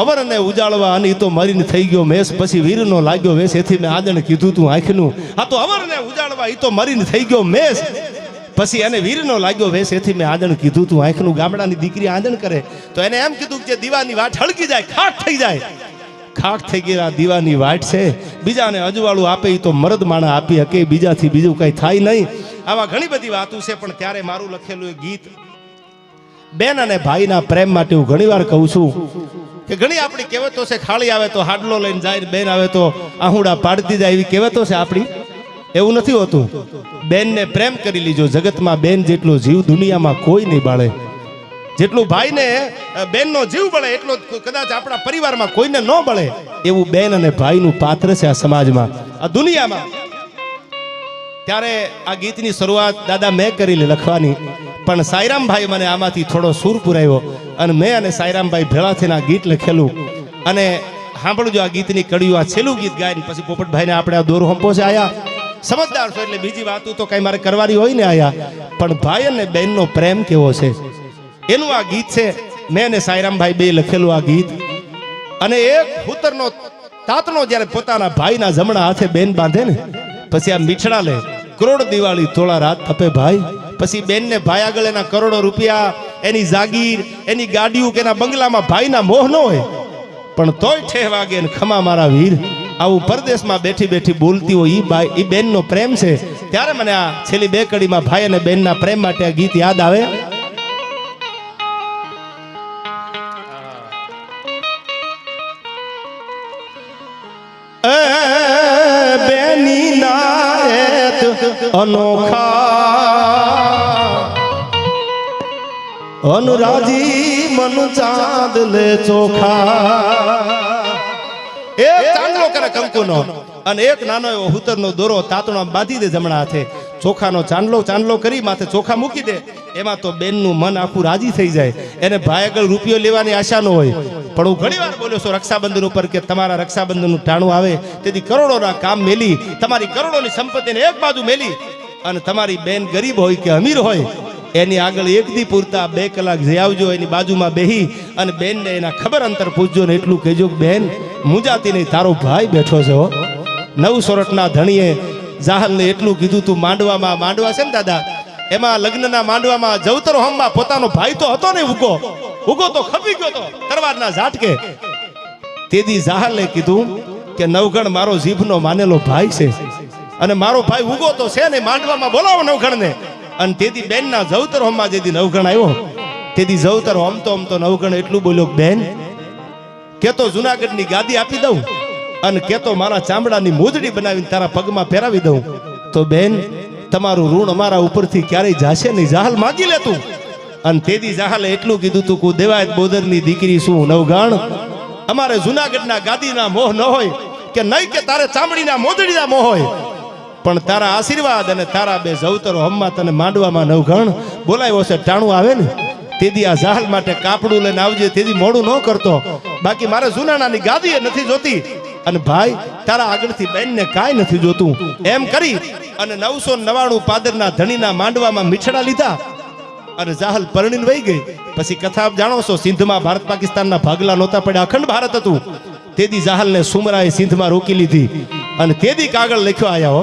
અવરને ઉજાળવા અને એ તો મરીને થઈ ગયો મેસ, પછી વીરનો લાગ્યો વેસ એથી મેં આદણ કીધું તું આંખનું. આ તો અવરને ઉજાળવા એ તો મરીને થઈ ગયો મેસ. પછી એને વીરનો લાગ્યો વેસ એથી મેં આદણ કીધું તું આંખનું. ગામડાની દીકરી આદણ કરે. તો એને એમ કીધું કે દીવાની વાટ હળકી જાય, ખાટ થઈ જાય. ખાટ થઈ ગયેલા દીવાની વાટ છે. બીજાને અજવાળું આપે એ તો મરદ માણા આપી હકે બીજાથી બીજું કઈ થાય નહીં. આવા ઘણી બધી વાતો છે, પણ ત્યારે મારું લખેલું એ ગીત. બેન અને ભાઈના પ્રેમ માટે હું ઘણીવાર કહું છું કે ઘણી આપણી કહેવતો છે ખાળી આવે તો હાડલો લઈને જાય બેન આવે તો આહુડા પાડતી જાય એવી કહેવતો છે આપણી. એવું નથી હોતું. બેનને પ્રેમ કરી લીજો. જગતમાં બેન જેટલો જીવ દુનિયામાં કોઈ નહીં બાળે. જેટલું ભાઈને બેનનો જીવ બળે, એટલો કદાચ આપણા પરિવારમાં કોઈને ન બળે. એવું બેન અને ભાઈનું પાત્ર છે આ સમાજમાં. આ દુનિયામાં ત્યારે આ ગીતની શરૂઆત દાદા મેં કરી લખવાની. પણ સાયરામભાઈ મને આમાંથી થોડો સૂર પુરાવ્યો અને મેં અને સાયરામભાઈ ભેળા થઈને આ ગીત લખેલું. અને સાંભળજો આ ગીતની કડીઓ, આ છેલ્લું ગીત ગાઈને પછી પોપટભાઈને આપણે આ દોર હંપો છે આયા. સમજદાર છો એટલે બીજી વાતો તો કઈ મારે કરવાની હોય ને આયા. પણ ભાઈ અને બહેનનો પ્રેમ કેવો છે? એનું આ ગીત છે, મેં અને સાયરામભાઈ બે લખેલું આ ગીત. અને એક હુતરનો તાતનો જ્યારે પોતાના ભાઈના જમણા હાથે બેન બાંધે ને, પછી આ મીઠડા લે. કરોડ દિવાળી તોળા રાત તપે ભાઈ. પછી બેનને ભાઈ આગળ એના કરોડો રૂપિયા, એની જાગીર, એની ગાડીઓ કે એના બંગલામાં ભાઈના મોહ ન હોય. પણ તોય ઠે વાગે ને ખમા મારા વીર. આવું પરદેશમાં બેઠી બેઠી બોલતી હોય એ ભાઈ એ બેનનો પ્રેમ છે. ત્યારે મને આ છેલ્લી બે કડીમાં ભાઈ અને બેનના પ્રેમ માટે આ ગીત યાદ આવે. અનોખા અનુરાજી મન ચાંદ લે ચોખા. એક ચાંદલો કરે કંકુનો અને એક નાનો એવો હુતરનો દોરો તાતણો બાંધી દે જમણા હાથે. ચોખાનો ચાંદલો ચાંદલો કરી માથે ચોખા મૂકી દે. એમાં તો બેનનું મન આખું રાજી થઈ જાય. એને ભાઈ આગળ રૂપિયો લેવાની આશા ન હોય. પણ હું ઘણી વાર બોલ્યો છું રક્ષાબંધન ઉપર કે તમારા રક્ષાબંધનનું ટાણું આવે. તેથી કરોડોના કામ મેલી, તમારી કરોડોની સંપત્તિને એક બાજુ મેલી. અને તમારી બેન ગરીબ હોય કે અમીર હોય, એની આગળ એક દી પૂરતા બે કલાક જઈ આવજો, એની બાજુમાં બેહી અને બેનને એના ખબર અંતર પૂછજો ને એટલું કહેજો બેન, મુંજાતી નહીં, તારો ભાઈ બેઠો છે નવ સોરઠના ધણીએ જાહલને એટલું કીધું, તું માંડવામાં માંડવા છે ને દાદા? એમાં લગ્નના માંડવામાં જવતર હોમમાં પોતાનો ભાઈ તો હતો ને ઉગો ઉગો તો ખપી ગયો તો તરવારના ઝાટકે. તેદી જાહલે કીધું કે, નવગણ મારો જીભનો માનેલો ભાઈ છે અને મારો ભાઈ ઉગો તો છે ને માંડવામાં બોલાવો નવગણને. અને તેથી બેનના જવતર હોમમાં જેથી નવગણ આવ્યો, તેથી જવતર હોમ તો હોમ તો નવગણ એટલું બોલ્યો બેન, કે તો જુનાગઢની ગાદી આપી દઉં અને કે તો મારા ચામડાની મોજડી બનાવીને તારા પગમાં પહેરાવી દઉં. તો બેન, તમારું ઋણ અમારા ઉપરથી ક્યારેય જાશે નહીં. જાહલ માગી લેતું અને તેદી જાહલે એટલું કીધું તું કુ દેવાયત બોદરની દીકરી શું નવગાણ. અમારે જુનાગઢના ગાદીના મોહ ન હોય કે નહીં કે તારે ચામડીના મોદડીના મોહ હોય. પણ તારા આશીર્વાદ અને તારા બે જવતરો હમમાં તને માંડવામાં નવઘણ બોલાવ્યો છે, ટાણું આવે ને? તેદી આ જાહલ માટે કાપડું લઈને આવજે, તેદી મોડું ન કરતો. બાકી મારે જુનાનાની ગાદી એ નથી જોતી. અને ભાઈ, તારા આગળથી બેનને કાંઈ નથી જોતું. એમ કરી અને નવસો નવાણું પાદરના ધણીના માંડવામાં મીઠડા લીધા અને જાહલ પરણીને વહી ગઈ. પછી કથા જાણો છો, સિંધમાં ભારત પાકિસ્તાનના ભાગલા નહોતા પડ્યા. અખંડ ભારત હતું. તેદી જાહલને સુમરાએ સિંધમાં રોકી લીધી. અને તેદી કાગળ લખ્યો આવ્યા હો,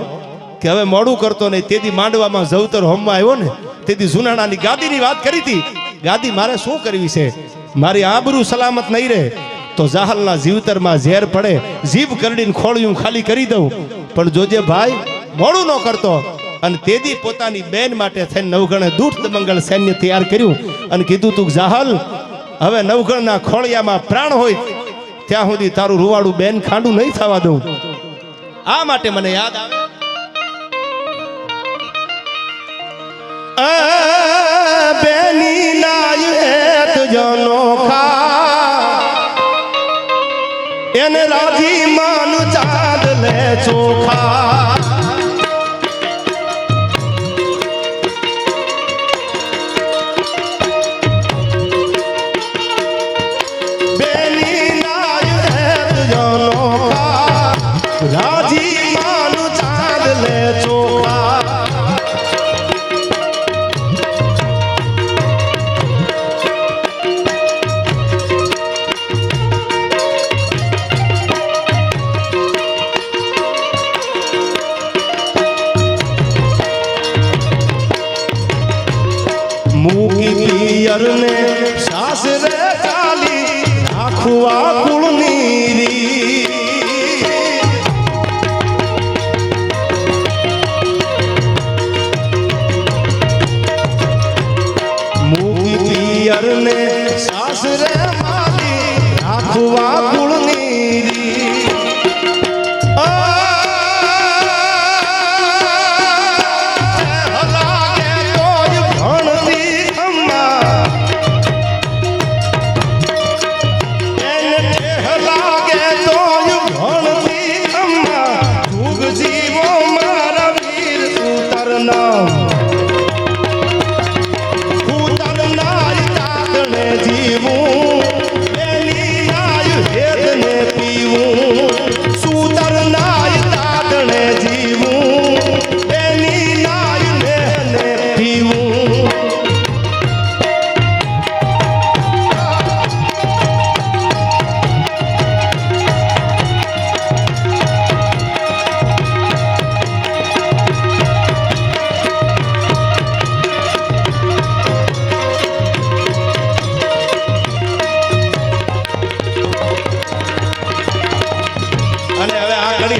કે હવે મોડું કરતો નહીં. તેદી માંડવામાં જવતર હોમમાં આવ્યો ને તેદી જુનાણાની ગાદીની વાત કરી હતી. ગાદી મારે શું કરવી છે? મારી આબરૂ સલામત નહીં રહે. તો જાહલના જીવતરમાં ઝેર પડે, જીભ કરડીને ખોળ્યું ખાલી કરી દઉં. પણ જોજે ભાઈ, મોડું ન કરતો. અને તેદી પોતાની બેન માટે થઈને નવગણે દૂઠ મંગળ સૈન્ય તૈયાર કર્યું અને કીધું તું જાહલ, હવે નવગણના ખોળિયામાં પ્રાણ હોય, ત્યાં સુધી તારું રૂવાડું બેન ખાંડું નહીં થવા દઉં. આ માટે મને યાદ આવે. બેની લાયત જનો ખા ચોખા પિયરને સાસરે ચાલી રાખવા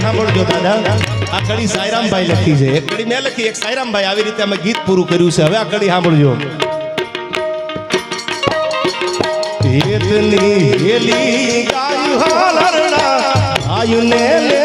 સાંભળજો દાદા. આ કડી સાયરામભાઈ લખી છે. એક કડી મેં લખી, એક સાયરામભાઈ આવી રીતે અમે ગીત પૂરું કર્યું છે. હવે આ કડી સાંભળજો. પેટની હેલી ગાયું હાલરડા આયુને લેતી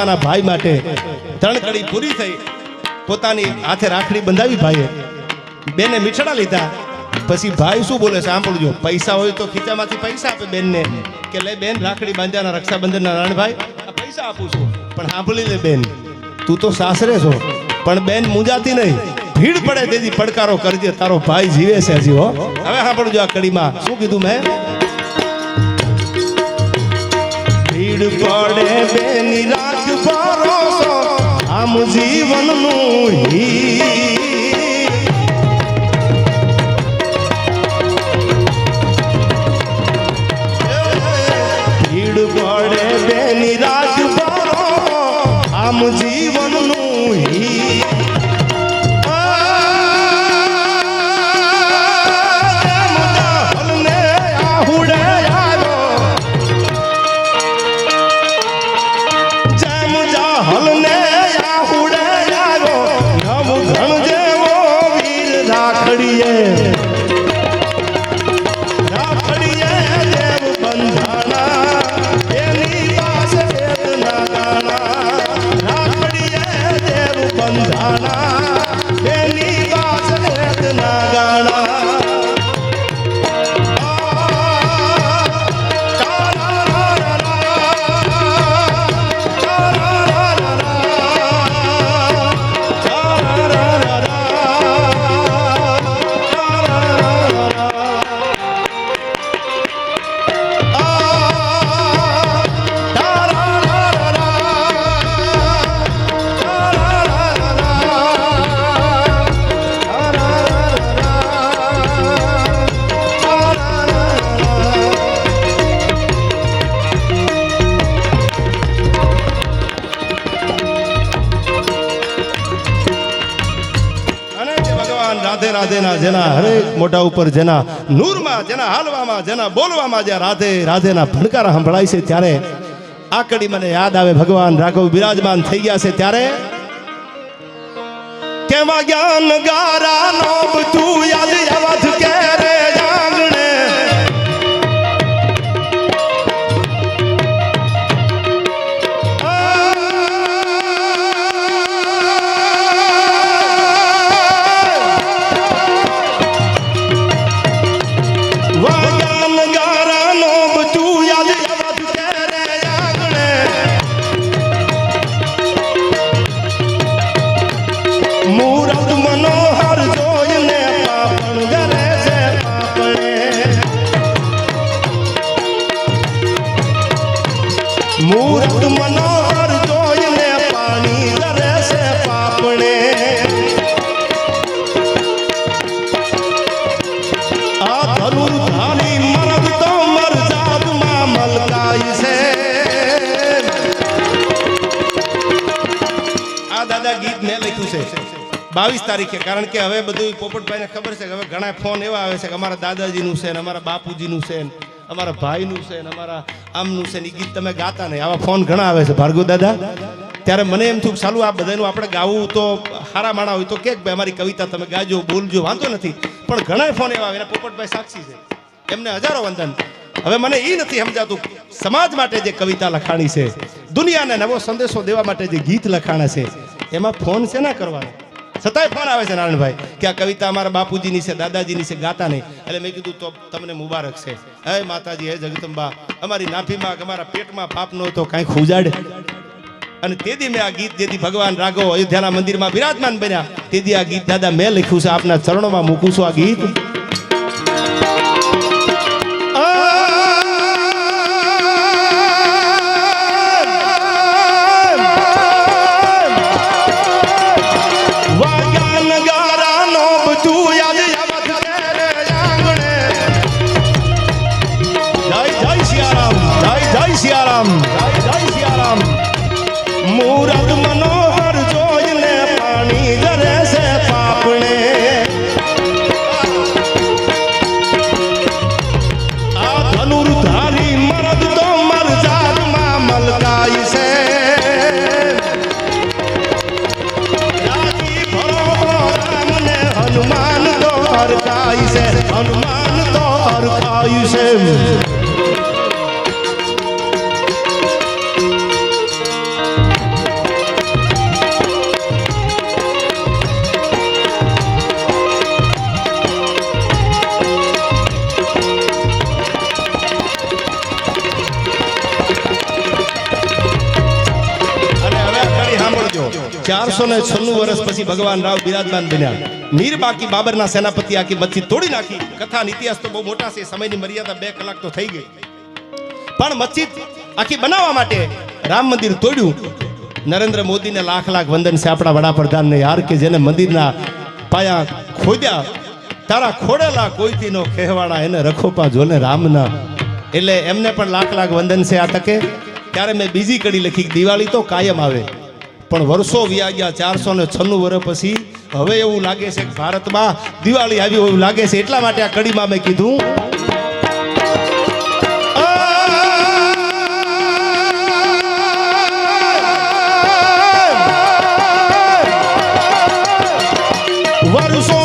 પોતાના ભાઈ માટે ત્રણ કડી પૂરી થઈ, પોતાની હાથે રાખડી બંધાવી ભાઈએ, બેને મીઠડા લીધા. પછી ભાઈ શું બોલે સાંભળજો. પૈસા હોય તો ખીચામાંથી પૈસા આપે બેનને, કે લે બેન, રાખડી બાંધ્યાના રક્ષાબંધનના આ પૈસા આપું છું. પણ સાંભળી લે બેન, તું તો સાસરે છો, પણ બેન મુંજાતી નહીં. ભીડ પડે તેથી પડકારો કરજે, તારો ભાઈ જીવે છે હજી, હો. હવે સાંભળજો આ કડીમાં, શું કીધું મેં? ભીડ પડે બેની ભરોસો આમ જીવનનું હી જેના હરેક મોઢા ઉપર, જેના નૂરમાં, જેના હાલવામાં, જેના બોલવામાં જ્યાં રાધે, રાધેના ભણકારા સંભળાય છે ત્યારે આ કડી મને યાદ આવે. ભગવાન રાઘવ બિરાજમાન થઈ ગયા છે ત્યારે. કેવા જ્ઞાન ગારા નો બધું છે. બાવીસ તારીખે, કારણ કે હવે બધું પોપટભાઈને ખબર છે કે હવે ઘણા ફોન એવા આવે છે કે અમારા દાદાજીનું છે ને અમારા બાપુજીનું છે ને અમારા ભાઈનું છે ને અમારા આમનું છે ને એ ગીત તમે ગાતા નહીં. આવા ફોન ઘણા આવે છે. ભાર્ગવ દાદા, ત્યારે મને એમ થયું ચાલુ આ બધાનું આપણે ગાવું તો હારા માણા હોય તો કે ભાઈ અમારી કવિતા તમે ગાજો, બોલજો, વાંધો નથી. પણ ઘણા ફોન એવા આવે પોપટભાઈ સાક્ષી છે. એમને હજારો વંદન. હવે મને એ નથી સમજાતું, સમાજ માટે જે કવિતા લખાણી છે, દુનિયાને નવો સંદેશો દેવા માટે જે ગીત લખાણા છે એમાં ફોન છે ના કરવાનો? છતાંય ફોન આવે છે નારાયણભાઈ, કે આ કવિતા અમારા બાપુજીની છે, દાદાજીની છે, ગાતા નહીં. એટલે મેં કીધું, તો તમને મુબારક છે. હે માતાજી, હે જગદંબા, અમારી નાભીમાં અમારા પેટમાં પાપ તો કાંઈક ઉજાડે અને તેથી મેં આ ગીત જેથી ભગવાન રાઘવ અયોધ્યાના મંદિરમાં બિરાજમાન બન્યા, તેથી આ ગીત દાદા મેં લખ્યું છે, આપના ચરણોમાં મૂકું છું આ ગીત. ને છન્નું વર્ષ પછી ભગવાન રાવ બિરાજમાન બન્યા. મીર બાકી બાબરના સેનાપતિ આખી મચ્છી તોડી નાખી. કથા ઇતિહાસ તો બહુ મોટા છે, સમયની મર્યાદા બે કલાક તો થઈ ગઈ. પણ મસ્જિદ આખી બનાવવા માટે રામ મંદિર તોડ્યું. નરેન્દ્ર મોદીને લાખ લાખ વંદન છે આપણા વડાપ્રધાનને યાર કે જેને મંદિરના પાયા ખોદ્યા. તારા ખોડેલા કોઈથી નો કહેવાડા એને રખોપા જોને રામના. એટલે એમને પણ લાખ લાખ વંદન છે આ તકે. ત્યારે મેં બીજી કડી લખી દિવાળી તો કાયમ આવે. પણ વર્ષો વ્યા ગયા, ચારસો ને છન્નું વર્ષ પછી હવે એવું લાગે છે કે ભારતમાં દિવાળી આવી એવું લાગે છે. એટલા માટે આ કડીમાં મેં કીધું. વર્ષો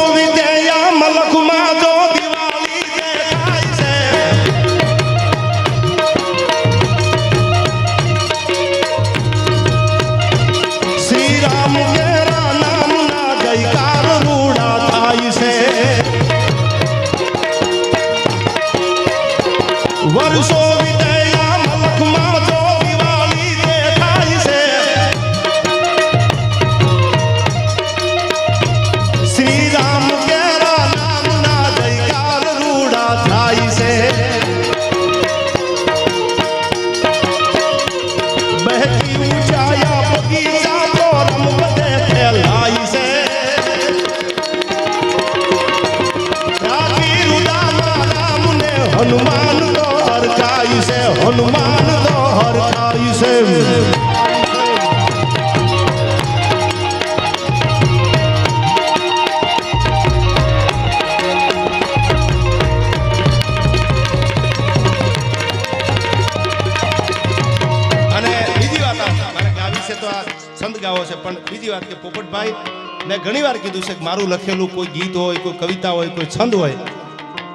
મેં ઘણી વાર કીધું છે કે મારું લખેલું કોઈ ગીત હોય, કોઈ કવિતા હોય, કોઈ છંદ હોય,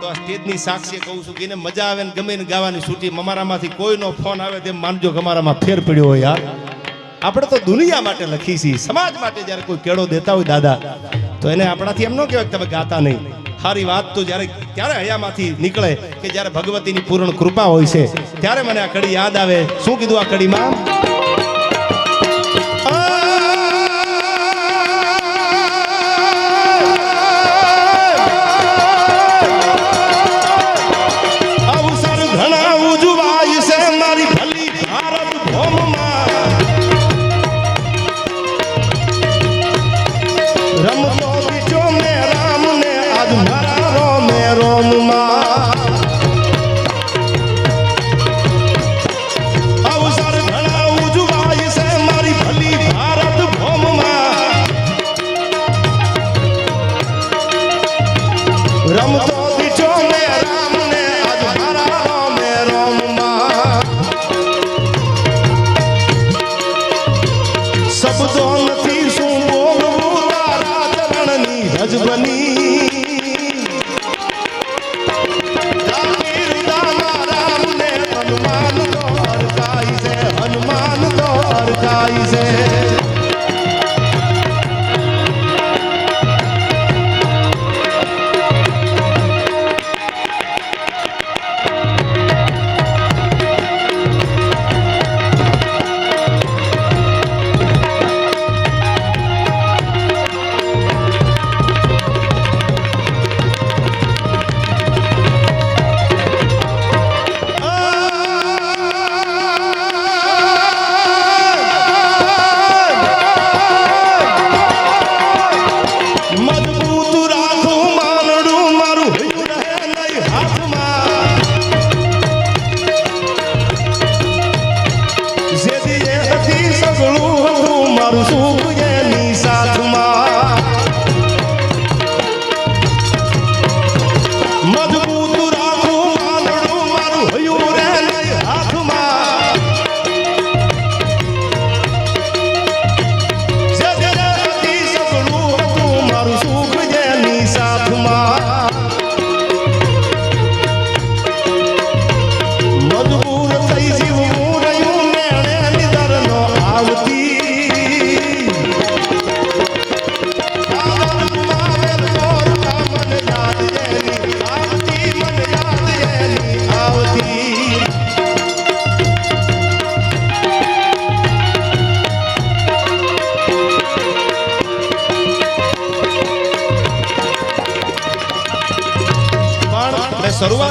તો આ સ્ટેજની સાક્ષી કહું છું કે એને મજા આવે ને ગમે ને ગાવાની છૂટી. અમારામાંથી કોઈનો ફોન આવે તેમ માનજો કે અમારામાં ફેર પડ્યો હોય યાર આપણે તો દુનિયા માટે લખી છીએ. સમાજ માટે જ્યારે કોઈ કેળો દેતા હોય દાદા, તો એને આપણાથી એમ ન કહેવાય કે તમે ગાતા નહીં. સારી વાત તો જ્યારે, ત્યારે હયામાંથી નીકળે કે જ્યારે ભગવતીની પૂર્ણ કૃપા હોય છે, ત્યારે મને આ કડી યાદ આવે. શું કીધું આ કડીમાં?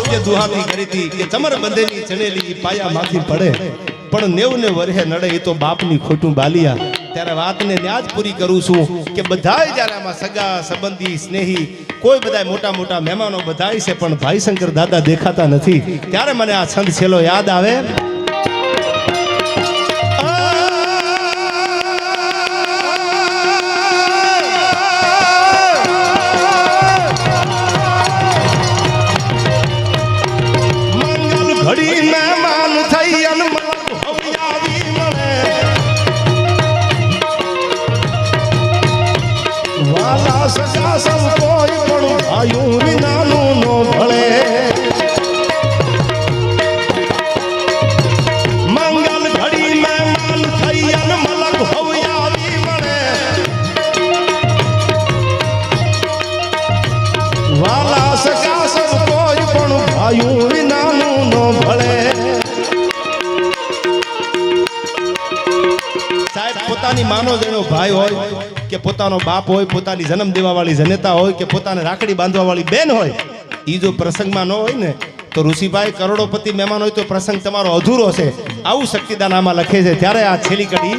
મેં દુહામી જે કરી હતી કે ચમર બંધેલી ચણેલી પાયા માંથી પડે. પણ નેવ ને વરહે નડે એ તો બાપની ખોટું બાલિયા. ત્યારે વાતને ત્યાં જ પૂરી કરું છું કે બધાય જ્યારે આમાં સગા, સંબંધી, સ્નેહી, કોઈ બધા મોટા મોટા મહેમાનો બધાય છે, પણ ભાઈ શંકર દાદા દેખાતા નથી. ત્યારે મને આ છંદ છેલ્લો યાદ આવે. પોતાની માનો જેનો ભાઈ હોય કે પોતાનો બાપ હોય, પોતાની જન્મ દેવા વાળી જનેતા હોય કે પોતાને રાખડી બાંધવા વાળી બેન હોય, ઈ જો પ્રસંગમાં ન હોય ને, તો ઋષિભાઈ કરોડોપતિ મહેમાન હોય તો પ્રસંગ તમારો અધૂરો છે. આવું શક્તિદાન આમાં લખે છે. ત્યારે આ છેલ્લી કડી.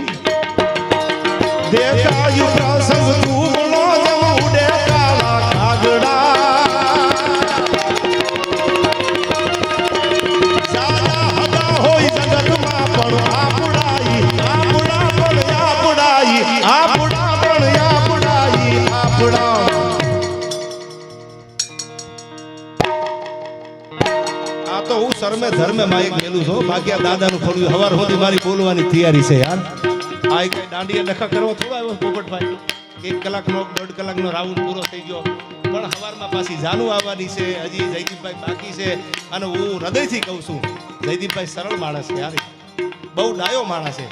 પ્રસંગ માયક મેલું બાકી આ દાદાનું ખોલ્યું હવાર સુધી મારી બોલવાની તૈયારી છે યાર. આ એક દાંડીએ નખા કરવો થોડો આવ્યો પોપટભાઈ એક કલાકનો, દોઢ કલાકનો રાઉન્ડ પૂરો થઈ ગયો. પણ સવારમાં પાછી જાનુ આવવાની છે. હજી જયદીપભાઈ બાકી છે. અને હું હૃદયથી કહું છું, જયદીપભાઈ સરળ માણસ છે યાર. બહુ ડાયો માણસ છે.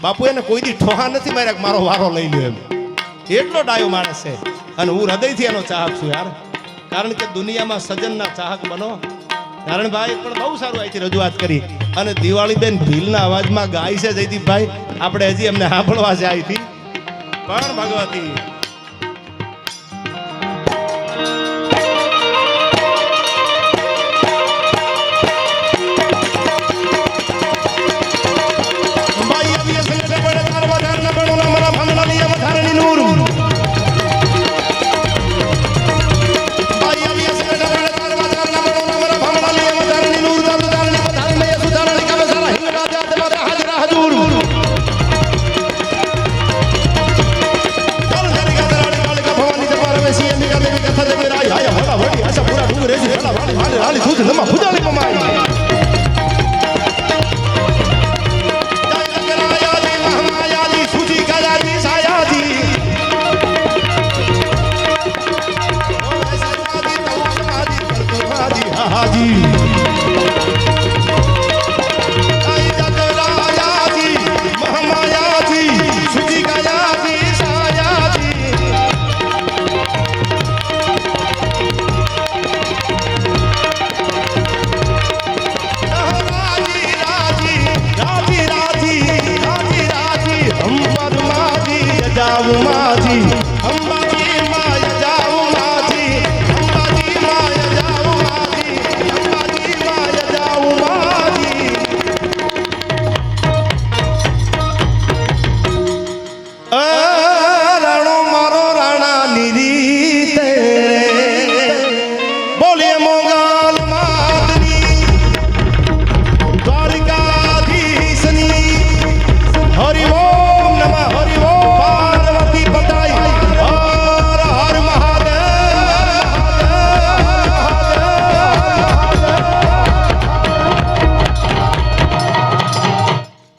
બાપુ એને કોઈ દી ઠોહા નથી માર્યા મારો વારો લઈ લ્યો એમ. એટલો ડાયો માણસ છે. અને હું હૃદયથી એનો ચાહક છું યાર. કારણ કે દુનિયામાં સજ્જનના ચાહક બનો. નારણભાઈ પણ બહુ સારું અહીંથી રજૂઆત કરી. અને દિવાળીબેન ભીલના અવાજમાં ગાય છે જયદીપભાઈ. આપણે હજી એમને સાંભળવા છે. અહીંથી પણ ભગવતી હાલી હાલી દૂધ નમા